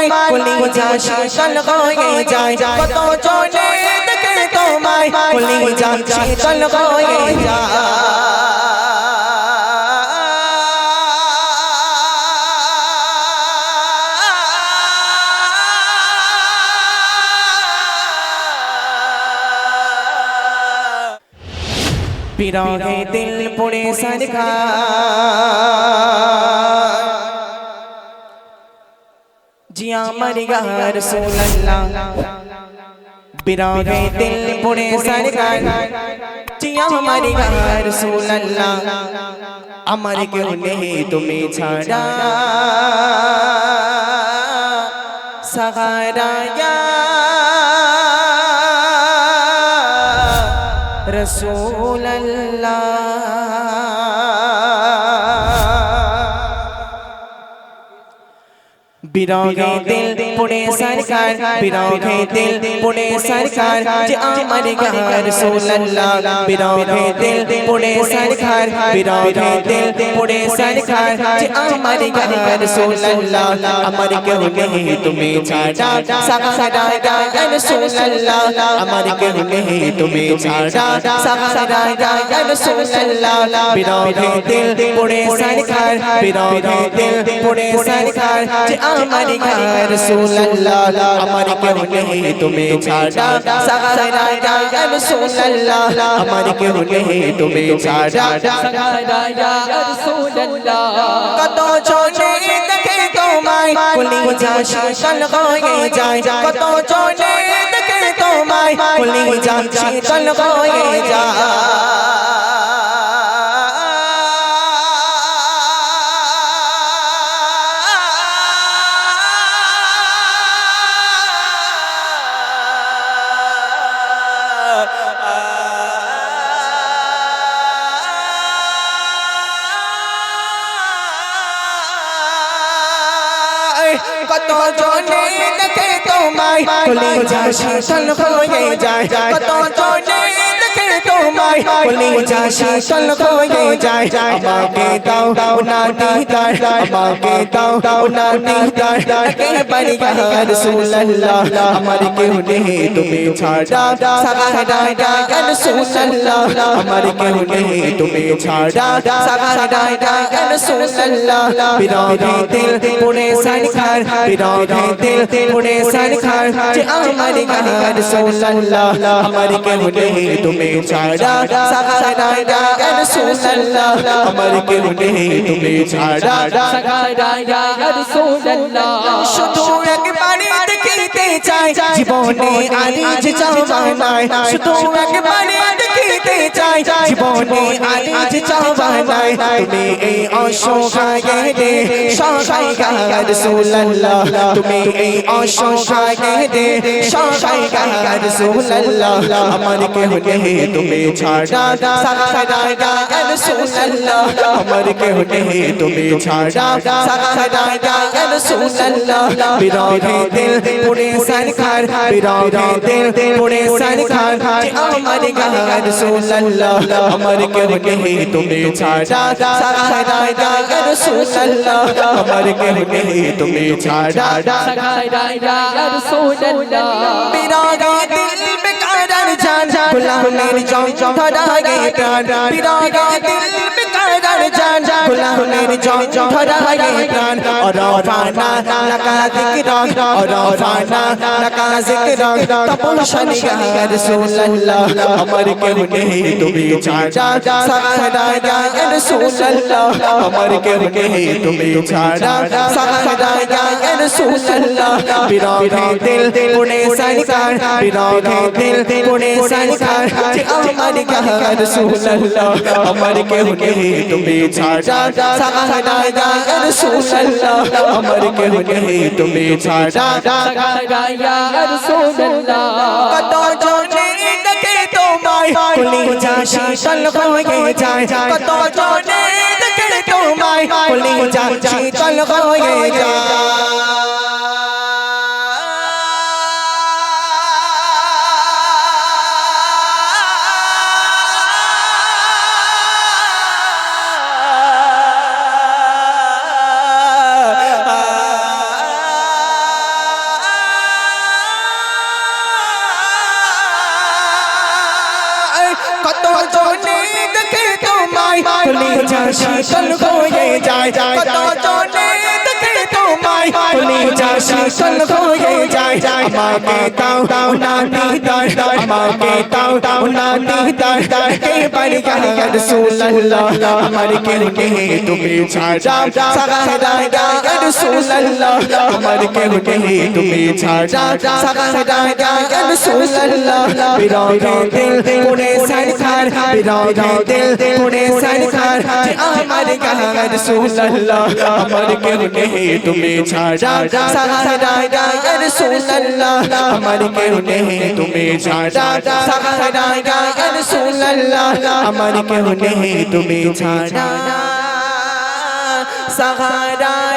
তোমায় কলিজা শীতল হয়ে যায় কত জনে দেখে তোমায় কলিজা শীতল হয়ে যায় বিরহে দিল পড়ে সরকার জি আমার ইয়ার সোল্লাহ বিরহে দিল পড়ে সরকার জি আমার ইয়ার সোল্লাহ আমার কেউ নেই তুমি ছাড়া সহারা রসুল বিরহে দিল পুনে সরকার বিরহে দিল পুনে সরকার যে আমার গার সোল্লাহ বিরহে দিল পুনে সরকার বিরহে দিল পুনে সরকার যে আমার গার সোল্লাহ আমার কেউ নেই তুমি ছাড়া সাকারা গার সোল্লাহ আমার কেউ নেই তুমি ছাড়া সাকারা গার সোল্লাহ বিরহে দিল পুনে সরকার বিরহে দিল পুনে সরকার যে আমার গার সোল্লাহ আমার কেউ নেই তুমি ছাড়া। আমার কেউ নেই তুমি ছাড়া। কত দেখে তোমায় হয়ে যায়। কত জনে দেখে তোমায় হয়ে যায়। কত জনে দেখে তোমায়? শীতল হয়ে যায়। কত জনে দেখে তোমায়? কলিজা শীতল হয়ে যায় আমাকে দাও দাও না দিদার আমাকে দাও দাও না দিদার একবার ইয়া রাসূলুল্লাহ আমার কেউ নেই তুমি ছাড়া সাহারা ইয়া রাসূলুল্লাহ আমার কেউ নেই তুমি ছাড়া সাহারা ইয়া রাসূলুল্লাহ বিরোধী দিল পুনে সরকার বিরোধী দিল পুনে সরকার যে আমার ইয়া রাসূলুল্লাহ আমার কেউ নেই তুমি ছাড়া সাহারা ইয়া রাসূলুল্লাহ আমার কেউ নেই তুমি ছাড়া শুধু একবারে দেখিতে চাই জীবনে শুধু একবারে দেখিতে চাই, জীবনে আনিজ চাওয়ানায় তুমি এই অসহায়দে সহায় গার রাসূলুল্লাহ। তুমি এই অসহায়দে সহায় গার রাসূলুল্লাহ। আমার কেহ নেই, তুমি ছাড়া সাহারা গার রাসূলুল্লাহ। আমার কেহ নেই, তুমি ছাড়া সাহারা গার রাসূলুল্লাহ। বিরোধী দিল পুরে সরকার, বিরোধী দিল পুরে সরকার। যে আমার আমার কেহ তুমি ছাড়া। রাসূলুল্লাহ আমার কেহ নেই তুমি ছাড়া। বিরোধী দিল বেকারার জান গোলামের জম ধরাগে প্রাণ বিরোধী দিল বেকারার জান গোলামের জম ধরাগে প্রাণ। অরফানা লাকা যিকরান অরফানা লাকা যিকরান তপশনি ইয়া রাসূলুল্লাহ আমার কেউ নেই, তুমি ছাড়া। সাহারা ইয়া রাসূলুল্লাহ আমার কেউ নেই, তুমি ছাড়া। সাহারা ইয়া রাসূলুল্লাহ বিরোধী দিল পুনে সরকার বিরোধী দিল পুনে সরকার যে আমার ইয়া রাসূলুল্লাহ আমার কেউ নেই তুমি ছাড়া সাহারা ইয়া রাসূলুল্লাহ আমার কেউ নেই তুমি ছাড়া কত জনে দেখে তোমায় কলিজা শীতল হয়ে যায় কত জনে তোমায় কলি যা শীতল হয়ে যা কত জনে দেখে তোমায় কোনে যা শীতল হয়ে যায় আমাকে দাও দাও না দিদার আমাকে দাও দাও না দিদার কে পারি ইয়া রাসূলুল্লাহ আমার কেউ নেই তুমি ছাড়া সাগারা ইয়া রাসূলুল্লাহ আমার কেউ নেই তুমি ছাড়া সাগারা ইয়া রাসূলুল্লাহ বিরাগে দিল কোনে সরকার বিরাগে দিল কোনে সরকার আমার ইয়া রাসূলুল্লাহ আমার কেউ নেই তুমি ছাড়া সাগারা ইয়া রাসূলুল্লাহ আমার কেউ নেই তুমি ছাড়া সাগারা ইয়া রাসূলুল্লাহ আমার কেউ নেই তুমি ছাড়া সাগারা